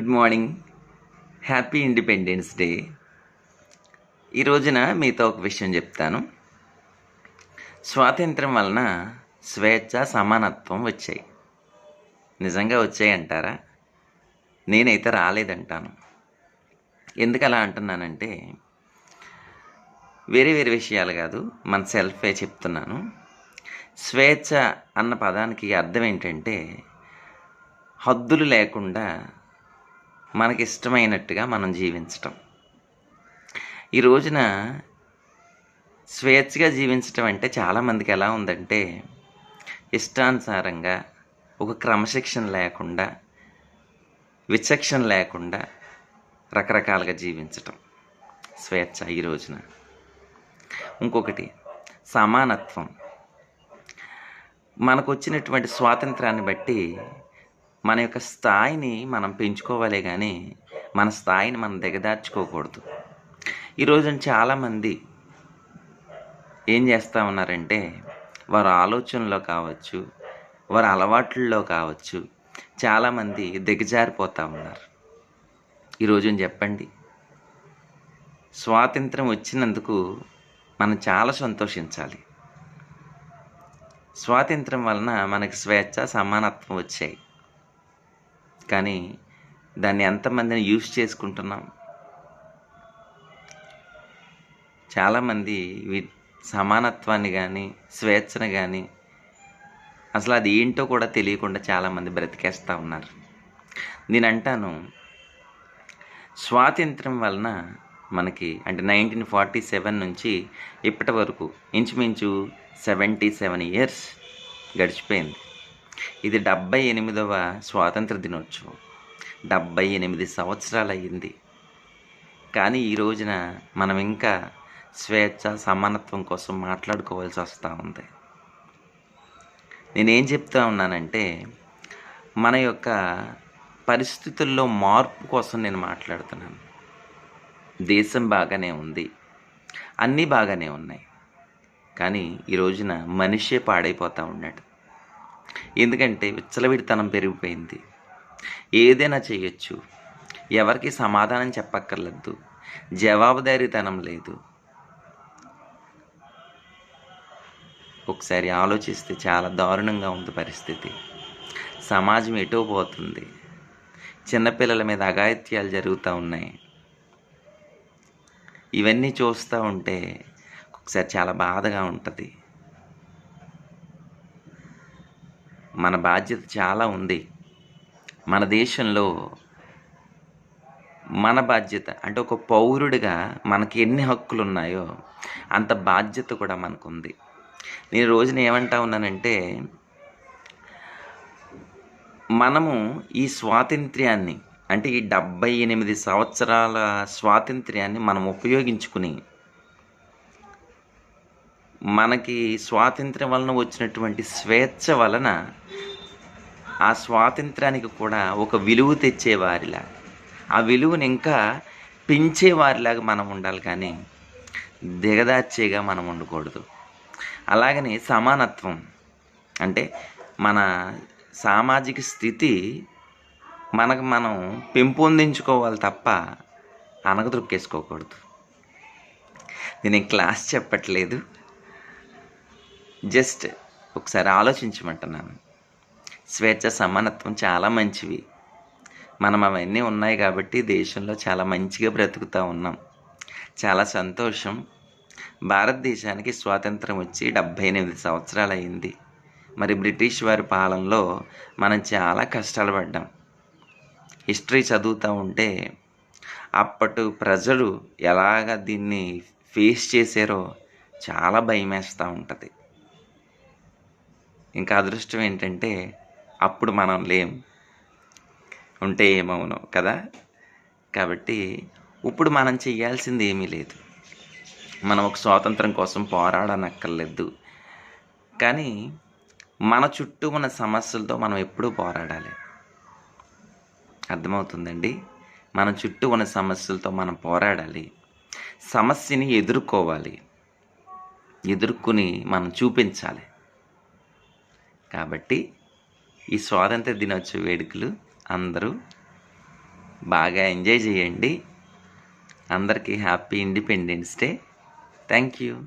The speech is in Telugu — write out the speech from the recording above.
Good morning. Happy independence day. ఈ రోజున మీతో ఒక విషయం చెప్తాను. స్వాతంత్రం వలన స్వేచ్ఛ సమానత్వం వచ్చాయి. నిజంగా వచ్చాయి అంటారా? నేనైతే రాలేదంటాను. ఎందుకు అలా అంటున్నానంటే వేరే వేరే విషయాలు కాదు మన సెల్ఫే చెప్తున్నాను. స్వేచ్ఛ అన్న పదానికి అర్థం ఏంటంటే హద్దులు లేకుండా మనకి ఇష్టమైనట్టుగా మనం జీవించటం. ఈ రోజున స్వేచ్ఛగా జీవించటం అంటే చాలామందికి ఎలా ఉందంటే ఇష్టానుసారంగా ఒక క్రమశిక్షణ లేకుండా విచక్షణ లేకుండా రకరకాలుగా జీవించటం స్వేచ్ఛ ఈ రోజున. ఇంకొకటి సమానత్వం. మనకు వచ్చినటువంటి స్వాతంత్రాన్ని బట్టి మన యొక్క స్థాయిని మనం పెంచుకోవాలి కానీ మన స్థాయిని మనం దిగదార్చుకోకూడదు. ఈ చాలామంది ఏం చేస్తూ ఉన్నారంటే వారి ఆలోచనలో కావచ్చు వారి అలవాట్లలో కావచ్చు చాలామంది దిగజారిపోతూ ఉన్నారు. ఈ రోజున చెప్పండి స్వాతంత్రం వచ్చినందుకు మనం చాలా సంతోషించాలి. స్వాతంత్రం వలన మనకి స్వేచ్ఛ సమానత్వం వచ్చాయి. కానీ దాన్ని ఎంతమందిని యూజ్ చేసుకుంటున్నాం? చాలామంది వి సమానత్వాన్ని కానీ స్వేచ్ఛను కానీ అసలు అది ఏంటో కూడా తెలియకుండా చాలామంది బ్రతికేస్తూ ఉన్నారు. నేను అంటాను స్వాతంత్రం వలన మనకి అంటే నైన్టీన్ ఫార్టీ సెవెన్ నుంచి ఇప్పటి వరకు ఇంచుమించు సెవెంటీ సెవెన్ ఇయర్స్ గడిచిపోయింది. ఇది డెబ్బై ఎనిమిదవ స్వాతంత్ర దినోత్సవం. డెబ్బై ఎనిమిది సంవత్సరాలు అయ్యింది కానీ ఈ రోజున మనం ఇంకా స్వేచ్ఛ సమానత్వం కోసం మాట్లాడుకోవాల్సి వస్తూ ఉంది. నేనేం చెప్తా ఉన్నానంటే మన యొక్క పరిస్థితుల్లో మార్పు కోసం నేను మాట్లాడుతున్నాను. దేశం బాగానే ఉంది. అన్నీ బాగానే ఉన్నాయి. కానీ ఈ రోజున మనిషే పాడైపోతూ ఉన్నాడు. ఎందుకంటే విచ్చలవిడితనం పెరిగిపోయింది. ఏదైనా చేయొచ్చు. ఎవరికి సమాధానం చెప్పక్కర్లేదు జవాబుదారీతనం లేదు. ఒకసారి ఆలోచిస్తే చాలా దారుణంగా ఉంది పరిస్థితి. సమాజం ఎటో పోతుంది. చిన్నపిల్లల మీద అఘాయిత్యాలు జరుగుతూ ఉన్నాయి. ఇవన్నీ చూస్తూ ఉంటే ఒకసారి చాలా బాధగా ఉంటుంది. మన బాధ్యత చాలా ఉంది. మన దేశంలో మన బాధ్యత అంటే ఒక పౌరుడిగా మనకి ఎన్ని హక్కులు ఉన్నాయో అంత బాధ్యత కూడా మనకుంది. నేను రోజున ఏమంటా ఉన్నానంటే మనము ఈ స్వాతంత్ర్యాన్ని అంటే ఈ డెబ్బై ఎనిమిది సంవత్సరాల స్వాతంత్ర్యాన్ని మనం ఉపయోగించుకుని మనకి స్వాతంత్ర్యం వలన వచ్చినటువంటి స్వేచ్ఛ వలన ఆ స్వాతంత్రానికి కూడా ఒక విలువ తెచ్చేవారిలా. ఆ విలువని ఇంకా పెంచేవారిలాగా మనం ఉండాలి కానీ దిగదార్చేగా మనం ఉండకూడదు. అలాగని సమానత్వం అంటే మన సామాజిక స్థితి మనకు మనం పెంపొందించుకోవాలి తప్ప అనగదొక్కేసుకోకూడదు నేను క్లాస్ చెప్పట్లేదు. జస్ట్ ఒకసారి ఆలోచించమంటున్నాను. స్వేచ్ఛ సమానత్వం చాలా మంచివి. మనం అవన్నీ ఉన్నాయి కాబట్టి దేశంలో చాలా మంచిగా బ్రతుకుతూ ఉన్నాం. చాలా సంతోషం. భారతదేశానికి స్వాతంత్రం వచ్చి డెబ్భై ఎనిమిది సంవత్సరాలు అయింది. మరి బ్రిటిష్ వారి పాలనలో మనం చాలా కష్టాలు పడ్డాం. హిస్టరీ చదువుతూ ఉంటే అప్పటి ప్రజలు ఎలాగ దీన్ని ఫేస్ చేశారో చాలా భయం వేస్తూ ఉంటుంది. ఇంకా అదృష్టం ఏంటంటే అప్పుడు మనం లేం. ఉంటే ఏమవును కదా? కాబట్టి ఇప్పుడు మనం చేయాల్సింది ఏమీ లేదు. మనం ఒక స్వాతంత్రం కోసం పోరాడనక్కర్లేదు. కానీ మన చుట్టూ ఉన్న సమస్యలతో మనం ఎప్పుడూ పోరాడాలి. అర్థమవుతుందండి? మన చుట్టూ ఉన్న సమస్యలతో మనం పోరాడాలి. సమస్యని ఎదుర్కోవాలి. ఎదుర్కొని మనం చూపించాలి. కాబట్టి ఈ స్వాతంత్ర దినోత్సవ వేడుకలు అందరూ బాగా ఎంజాయ్ చేయండి. అందరికీ happy independence day. Thank you.